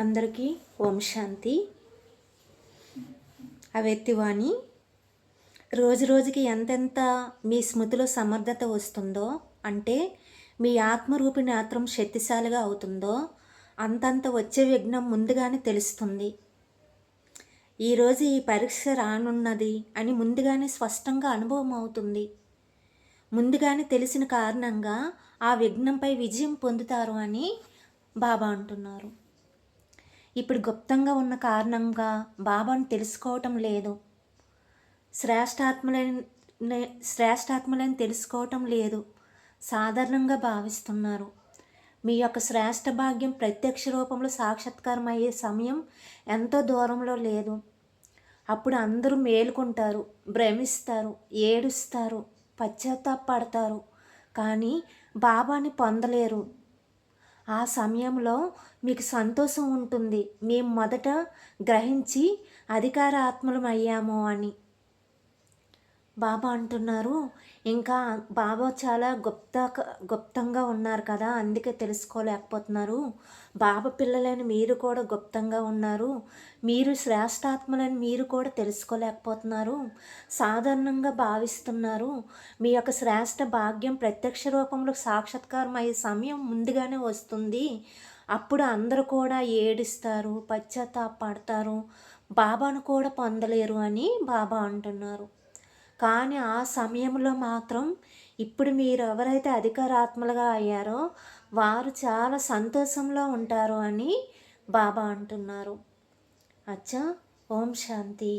అందరికీ ఓం శాంతి. అవెత్తివాణి రోజు రోజుకి ఎంతెంత మీ స్మృతిలో సమర్థత వస్తుందో అంటే మీ ఆత్మరూపి నేత్రం శక్తిశాలిగా అవుతుందో అంతంత వచ్చే విఘ్నం ముందుగానే తెలుస్తుంది. ఈరోజు ఈ పరీక్ష రానున్నది అని ముందుగానే స్పష్టంగా అనుభవం అవుతుంది. ముందుగానే తెలిసిన కారణంగా ఆ విఘ్నంపై విజయం పొందుతారు అని బాబా అంటున్నారు. ఇప్పుడు గుప్తంగా ఉన్న కారణంగా బాబాను తెలుసుకోవటం లేదు. శ్రేష్టాత్మలైన శ్రేష్టాత్మలని తెలుసుకోవటం లేదు. సాధారణంగా భావిస్తున్నారు. మీ యొక్క శ్రేష్ట భాగ్యం ప్రత్యక్ష రూపంలో సాక్షాత్కారం అయ్యే సమయం ఎంతో దూరంలో లేదు. అప్పుడు అందరూ మేలుకుంటారు భ్రమిస్తారు ఏడుస్తారు పశ్చాత్తాపడతారు కానీ బాబాని పొందలేరు. ఆ సమయంలో మీకు సంతోషం ఉంటుంది. మేము మొదట గ్రహించి అధికార ఆత్మలం అయ్యాము అని. బాబా అంటున్నారు. ఇంకా బాబా చాలా గుప్త గుప్తంగా ఉన్నారు కదా అందుకే తెలుసుకోలేకపోతున్నారు. బాబా పిల్లలని మీరు కూడా గుప్తంగా ఉన్నారు. మీరు శ్రేష్టాత్మలని మీరు కూడా తెలుసుకోలేకపోతున్నారు. సాధారణంగా భావిస్తున్నారు. మీ యొక్క శ్రేష్ట భాగ్యం ప్రత్యక్ష రూపంలో సాక్షాత్కారం అయ్యే సమయం ముందుగానే వస్తుంది. అప్పుడు అందరూ కూడా ఏడుస్తారు పశ్చాత్తాపడతారు బాబాను కూడా పొందలేరు అని బాబా అంటున్నారు. కానీ ఆ సమయంలో మాత్రం ఇప్పుడు మీరు ఎవరైతే అధికారాత్మలుగా అయ్యారో వారు చాలా సంతోషంలో ఉంటారు అని బాబా అంటున్నారు. అచ్చా ఓం శాంతి.